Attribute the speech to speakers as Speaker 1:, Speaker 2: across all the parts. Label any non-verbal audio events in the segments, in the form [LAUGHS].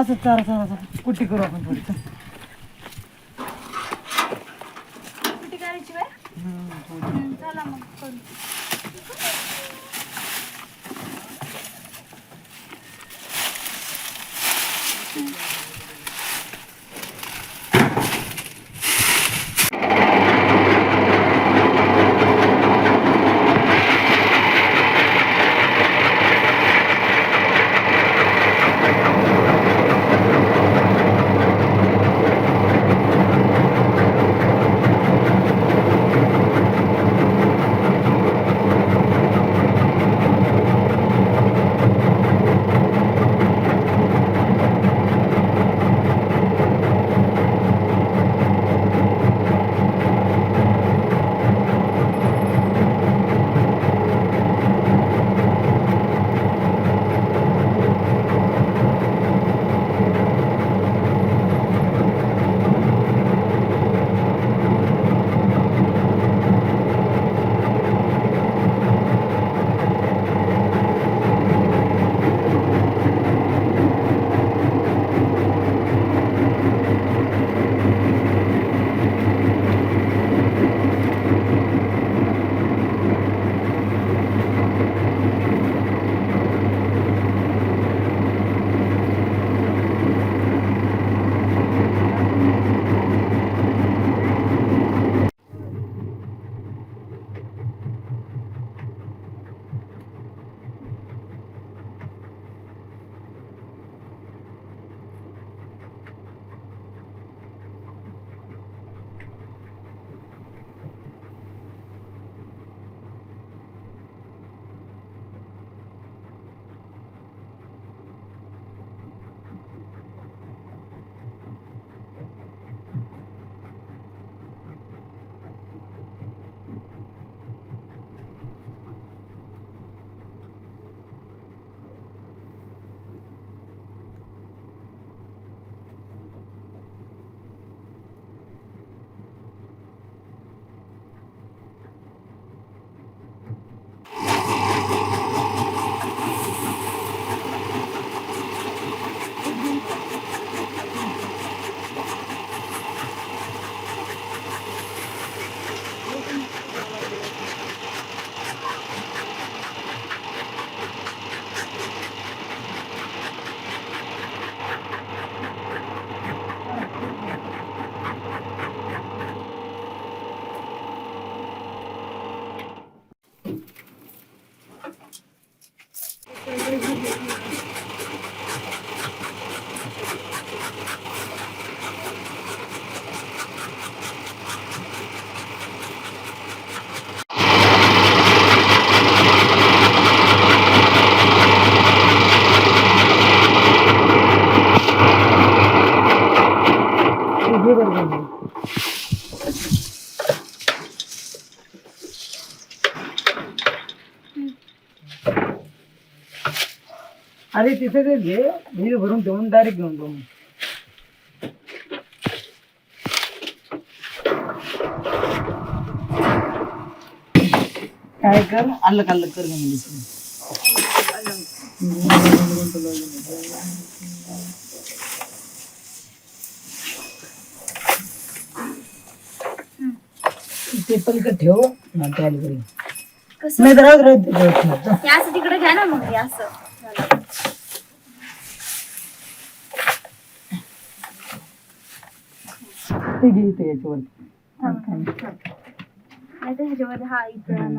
Speaker 1: असं चारा चारा चारा कुट्टी करू आपण थोडी.
Speaker 2: कुठे करायची
Speaker 1: थोडी.
Speaker 2: चला मग करू
Speaker 1: अरे तिथे ते घे मी भरून ठेवून डायरेक्ट घेऊन जाऊ. काय कर अलग अलग कर ते पलीकडे ठेव ना त्या नाही तर
Speaker 2: तिकडे घ्या ना मग हे असं. झालं.
Speaker 1: ते घे इथे याच्यावर
Speaker 2: थांब, थांब, थांब. नाही तर ह्याच्यामध्ये हा इकडं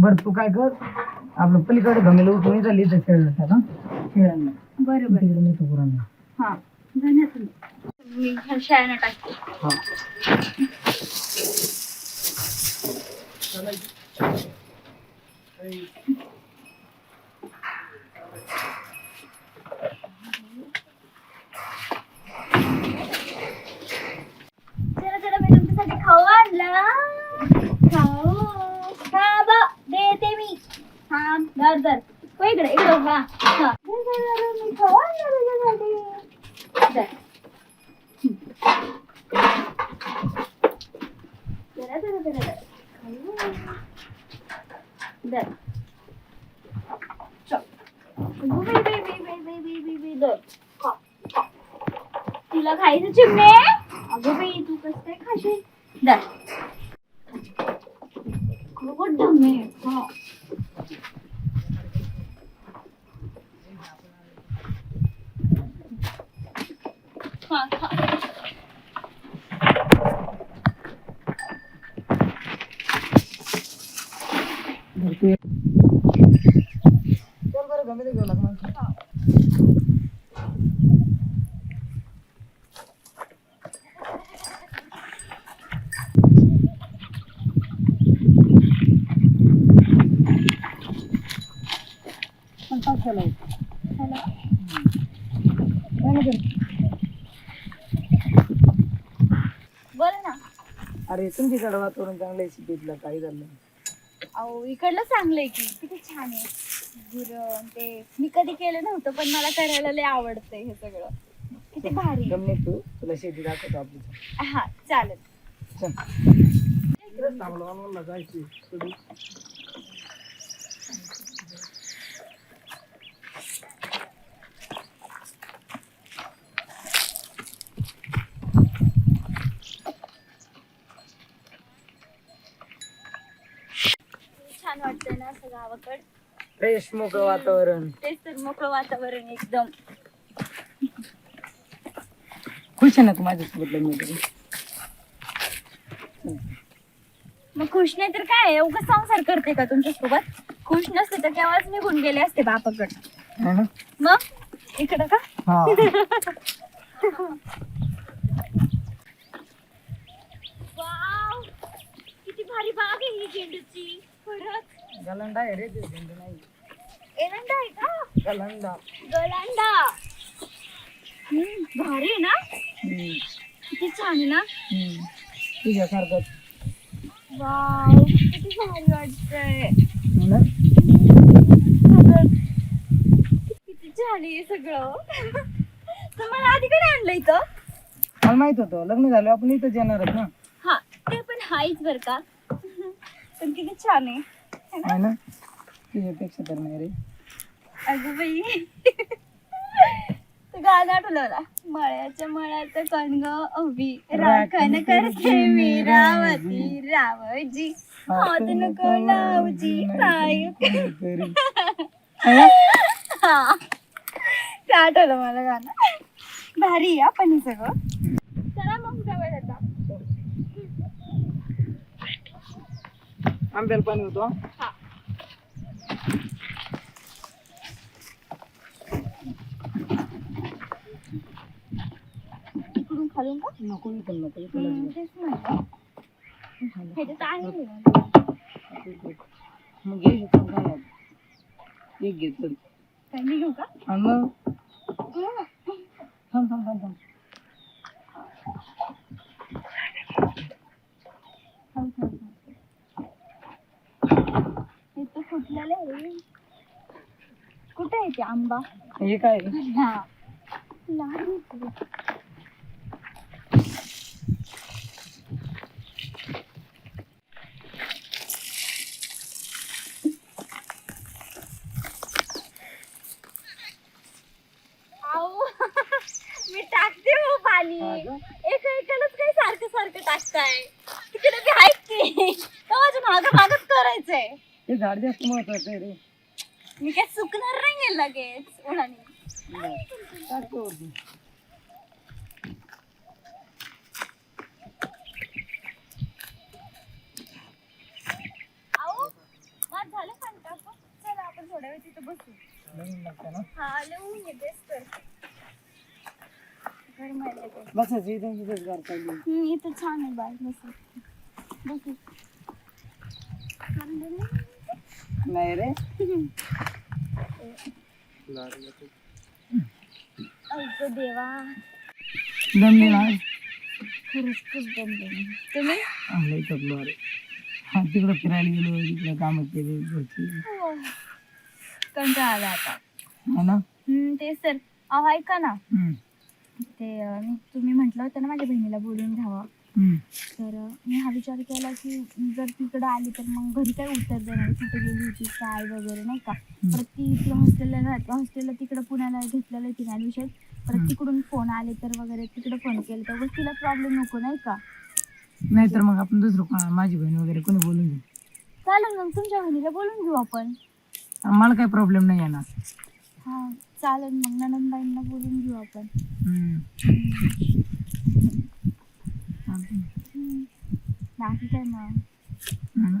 Speaker 1: बर तू काय कर आपलं पलीकडे गमेला उठून झाली इथं खेळलं त्याला खेळायला.
Speaker 2: बरं बरं.
Speaker 1: तिकडे मी पुरांना
Speaker 2: हा तुम्ही मी ह्या शाळेनं टाकते.
Speaker 1: हा.
Speaker 2: दर खा खा तुला खायचं चिमणे अगं बाई तू कसं काय खाशील
Speaker 1: दर ढमे हा
Speaker 2: Thank you.
Speaker 1: अरे तुमच्याकडे वातावरण चांगलं आहे सिटीतलं काही झालं नाही.
Speaker 2: अहो इकडलं चांगलंय की किती छान आहे. गुरं ते मी कधी केलं नव्हतं पण मला करायला लय आवडतंय हे सगळं. किती भारी आहे.
Speaker 1: गमने तू तुला शेती दाखवतो आपली.
Speaker 2: हा चालेल.
Speaker 1: चल. इकडेच थांबलो आम्हाला जायची थोडी.
Speaker 2: छान वाटतंय ना असं गावाकड.
Speaker 1: फ्रेश मोकळं वातावरण.
Speaker 2: तेच तर मोकळं वातावरण एकदम.
Speaker 1: खुश आहे ना तू माझ्यासोबत लग्न करून?
Speaker 2: मग खुश नाही तर काय एवढं संसार करते का तुमच्यासोबत? खुश नसते तर केव्हाच निघून गेले असते बापाकड.
Speaker 1: है ना?
Speaker 2: मग? इकडं का?
Speaker 1: हा.
Speaker 2: वाव किती भारी बाग आहे ही झेंडूची. खरंच.
Speaker 1: गलांडा आहे रे ते झेंडू नाही.
Speaker 2: एरंडा आहे का?
Speaker 1: गलांडा.
Speaker 2: गलांडा. हम्म, भारी आहे ना?
Speaker 1: हम्म,
Speaker 2: किती छान आहे ना?
Speaker 1: हम्म. तुझ्यासारखंच
Speaker 2: वाव किती भारी वाटतंय.
Speaker 1: है ना.
Speaker 2: किती छान आहे सगळं. तुम्हाला आधी कधी आणलं इथं?
Speaker 1: मला माहीत होतं. लग्न झालं आपण इथंच येणारच ना?
Speaker 2: हा ते पण हायच बर का. पण किती छान आहे.
Speaker 1: आहे ना? तुझ्यापेक्षा तर नाही रे
Speaker 2: अगं बाई ते गाणं आठवलं मला? मळ्याच्या मळ्यात कणग उभी राखण करते मी रावती रावजी. हात नको लावजी [LAUGHS] ते आठवलं मला गाणं. भारी आहे हा पण हे सगळं चला मग जवळ आता
Speaker 1: आंब्याला पाणी होतो.
Speaker 2: हा. इकडून खालून का?
Speaker 1: नको इथं नको इथं
Speaker 2: हम्म,
Speaker 1: लग्न.
Speaker 2: तेच म्हणलं. ह्याच्यात आहे
Speaker 1: मग हे झालं. एक घे चल
Speaker 2: काय मी घेऊ का?
Speaker 1: आणि मग. थांब थांब थांब थांब.
Speaker 2: थांब, थांब, थांब. हे आहे कुठे आहे ते आंबा
Speaker 1: हे काय
Speaker 2: हा लहान. आऊ. मी टाकते हो पाणी? एक एकालाच काय सारखं सारखं टाकताय तिकडे बी आहेत की माझ्या माग मागच करायचंय
Speaker 1: हे झाड जास्त महत्वाचं आहे रे
Speaker 2: मी काय चुकणार नाही लगेच उन्हाने.
Speaker 1: टाकतो वरती.
Speaker 2: आऊ झालं कंटाळा चला आपण थोड्या वेळ तिथं बसू
Speaker 1: नवीन लागतं ना
Speaker 2: हा लिहून येतेस तर.
Speaker 1: बसायचं इथं
Speaker 2: हम्म, छान आहे बाय बस बस.
Speaker 1: नाही रे
Speaker 2: देवा
Speaker 1: दमली ना
Speaker 2: खरंच खूप दमले मी. तुम्ही
Speaker 1: हा तिकडं फिरायला गेलो तिकडं कामं केली घरची
Speaker 2: हो. कंटाळा आला आता
Speaker 1: है ना
Speaker 2: हम्म, तेच तर अहो ऐका ना
Speaker 1: हम्म.
Speaker 2: ते अं, मी तुम्ही म्हटलं होतं ना माझ्या बहिणीला बोलून घ्यावं. तर मी हा विचार केला की जर तिकडं आली तर मग घरी काय उत्तर देणार कुठे गेली होती? काय वगैरे नाही का? परत ती ती हॉस्टेलला राहते. हॉस्टेलला तिकडं पुण्याला घेतलेलं आहे तिने ॲडमिशन परत. तिकडून फोन आले तर वगैरे तिकडं फोन केलं तर तिला प्रॉब्लेम नको नाही का?
Speaker 1: नाहीतर मग आपण दुसरं माझी बहीण वगैरे कोणी बोलून घेऊ.
Speaker 2: चालेल मग तुमच्या बहिणीला बोलून घेऊ आपण.
Speaker 1: मला काही प्रॉब्लेम नाही येणार.
Speaker 2: हां चालेल मग ननंदबाईंना बोलून घेऊ आपण.
Speaker 1: हम्म.
Speaker 2: बाकी काय मग
Speaker 1: हम्म.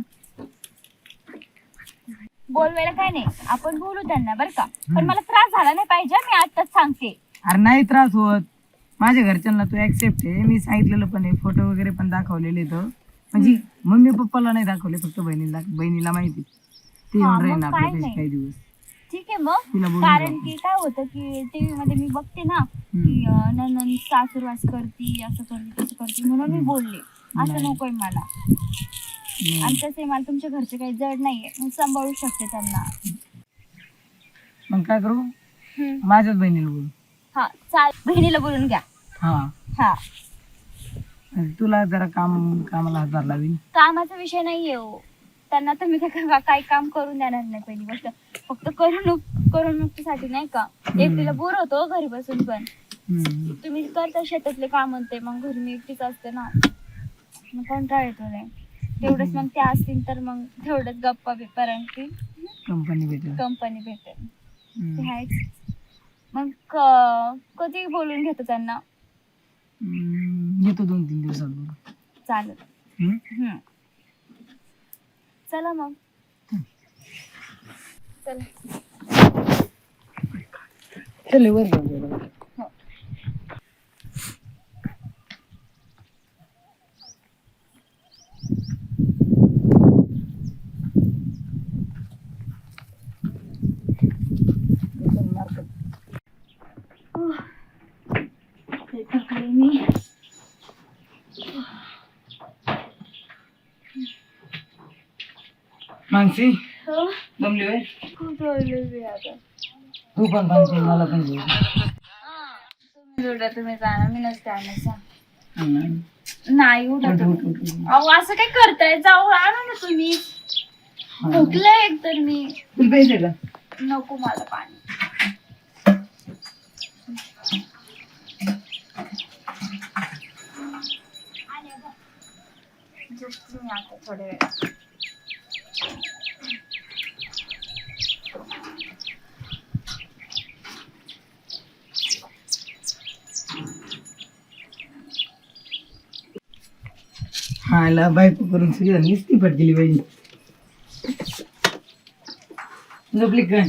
Speaker 2: बोलवायला काय नाही. आपण बोलू त्यांना बरं का. पण मला त्रास झाला नाही पाहिजे मी आताच सांगते.
Speaker 1: अरे नाही त्रास होत. माझ्या घरच्यांना तू ऍक्सेप्ट आहे. मी सांगितलेलं पण आहे. फोटो वगैरे पण दाखवलेले तर म्हणजे मम्मी पप्पाला नाही दाखवले फक्त बहिणीला बहिणीला माहिती ते येऊन राहील. काही दिवस.
Speaker 2: ठीक आहे मग.
Speaker 1: बोलून
Speaker 2: कारण. की काय होतं की टीव्ही मध्ये मी बघते ना की अं, ननंद सासूरवास करती असं करते तसं करते म्हणून मी बोलले. असं
Speaker 1: नाही.
Speaker 2: नकोय मला. आणि तसे मला तुमच्या घरचे काही जड नाहीये. मी सांभाळू शकते त्यांना.
Speaker 1: मग काय करू? माझ्याच बहिणीला बोलू.
Speaker 2: हा चाल. बहिणीला बोलून घ्या.
Speaker 1: हा.
Speaker 2: हा.
Speaker 1: तुला जरा काम कामाला हातभार लावीन.
Speaker 2: कामाचा विषय नाहीये हो. त्यांना तुम्ही [LAUGHS] काय काही काम करून देणार नाही पहिली गोष्ट. फक्त करमणूक करमणुकीसाठी नाही का? एकटीला बोर होतो घरी बसून पण. तुम्ही करता शेतातले काम ते मग घरी मी एकटीच असते ना. मग कंटाळ येतो नाही तेवढंच मग त्या असतील तर मग तेवढंच गप्पा रंगतील
Speaker 1: कंपनी भेटेल.
Speaker 2: कंपनी भेटेल. मग कधी बोलून घेतो त्यांना.
Speaker 1: येतो दोन तीन दिवसात
Speaker 2: चालेल. चला मग. चला.
Speaker 1: चल वर मानसी?
Speaker 2: हो?
Speaker 1: जमली
Speaker 2: आता.
Speaker 1: तू पण सांगते मला पण बोल.
Speaker 2: तुम्ही उठा तुम्ही जाणार मी नसते आणायचा. नाही उठा
Speaker 1: उठ,
Speaker 2: तुम्ही
Speaker 1: उठ, उठ, उठ.
Speaker 2: अहो असं काय करताय? जाऊ आणा ना तुम्ही.
Speaker 1: हा.
Speaker 2: भुकले एकतर मी.
Speaker 1: तुला का?
Speaker 2: नको मला पाणी. झोपते मी आता थोड्या
Speaker 1: खायला बायको करून सगळी नुसती पट गेली पाहिजे झोपली काय